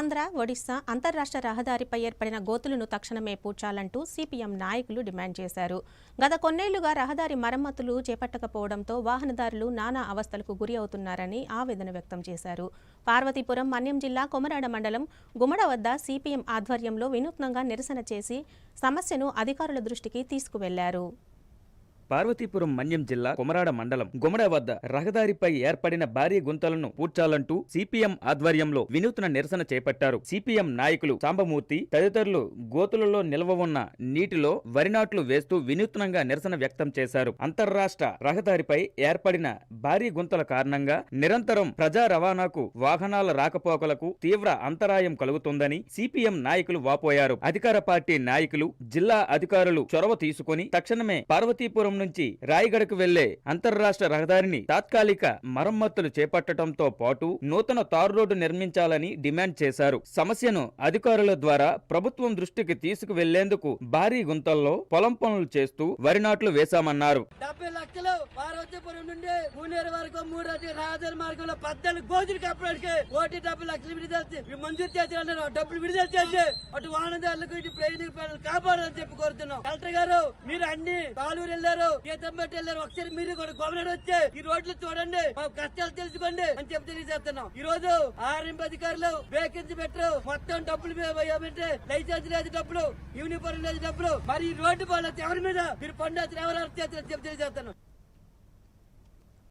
ఆంధ్ర ఒడిశా అంతర్రాష్ట్ర రహదారిపై ఏర్పడిన గోతులను తక్షణమే పూడ్చాలంటూ సిపిఎం నాయకులు డిమాండ్ చేశారు. గత కొన్నేళ్ళుగా రహదారి మరమ్మతులు చేపట్టకపోవడంతో వాహనదారులు నానా అవస్థలకు గురి అవుతున్నారని ఆవేదన వ్యక్తం చేశారు. పార్వతీపురం మన్యం జిల్లా కొమరాడ మండలం గుమడ వద్ద సిపిఎం ఆధ్వర్యంలో వినూత్నంగా నిరసన చేసి సమస్యను అధికారుల దృష్టికి తీసుకువెళ్ళారు. పార్వతీపురం మన్యం జిల్లా కొమరాడ మండలం గుమడ వద్ద రహదారిపై ఏర్పడిన భారీ గుంతలను పూడ్చాలంటూ సిపిఎం ఆధ్వర్యంలో వినూత్న నిరసన చేపట్టారు. సిపిఎం నాయకులు సాంబమూర్తి తదితరులు గోతులలో నిల్వ ఉన్న నీటిలో వరి నాట్లు వేస్తూ వినూత్నంగా నిరసన వ్యక్తం చేశారు. అంతర్రాష్ట్ర రహదారిపై ఏర్పడిన భారీ గుంతల కారణంగా నిరంతరం ప్రజా రవాణాకు వాహనాల రాకపోకలకు తీవ్ర అంతరాయం కలుగుతుందని సిపిఎం నాయకులు వాపోయారు. అధికార పార్టీ నాయకులు జిల్లా అధికారులు చొరవ తీసుకుని తక్షణమే పార్వతీపురం నుంచి రాయగడకు వెళ్ళే అంతర్రాష్ట్ర రహదారిని తాత్కాలిక మరమ్మతులు చేపట్టడంతో పాటు నూతన తారు రోడ్డు నిర్మించాలని డిమాండ్ చేశారు. సమస్యను అధికారుల ద్వారా ప్రభుత్వం దృష్టికి తీసుకువెళ్ళేందుకు భారీ గుంతల్లో పొలం పనులు చేస్తూ వరి నాట్లు వేశామన్నారు. డెబ్బై లక్షలు పార్వతీపురం నుండి పూనేరు వరకు మూడు అటు రహదారి మార్గంలో పద్నాలుగు గోతులు కప్పడానికి కోటి డెబ్బై లక్షలు విడుదల మంజూరు చేసి డబ్బులు విడుదల చేసి అటు వాహనదారులకు ఇటు ప్రయాణికులను కాపాడాలని చెప్పి కోరుతున్నాం. కలెక్టర్ గారు మీరు అన్ని కాలూరు వెళ్ళారు. గీతంపేట వెళ్ళారు ఒకసారి మీరు కూడా గవర్నర్ వచ్చి ఈ రోడ్లు చూడండి. మా కష్టాలు తెలుసుకోండి అని చెప్తే తెలియజేస్తున్నాం. ఈ రోజు ఆర్ఎంపీ అధికారులు వేకెన్సీ పెట్టరు. మొత్తం డబ్బులు ఏమంటే లైసెన్స్ లేదు డబ్బులు యూనిఫామ్ లేదు డబ్బులు. మరి ఈ రోడ్డు బాగా ఎవరి మీద? మీరు పండు ఎవరు అర్థం చేస్తారు చెప్తే తెలియజేస్తున్నాం.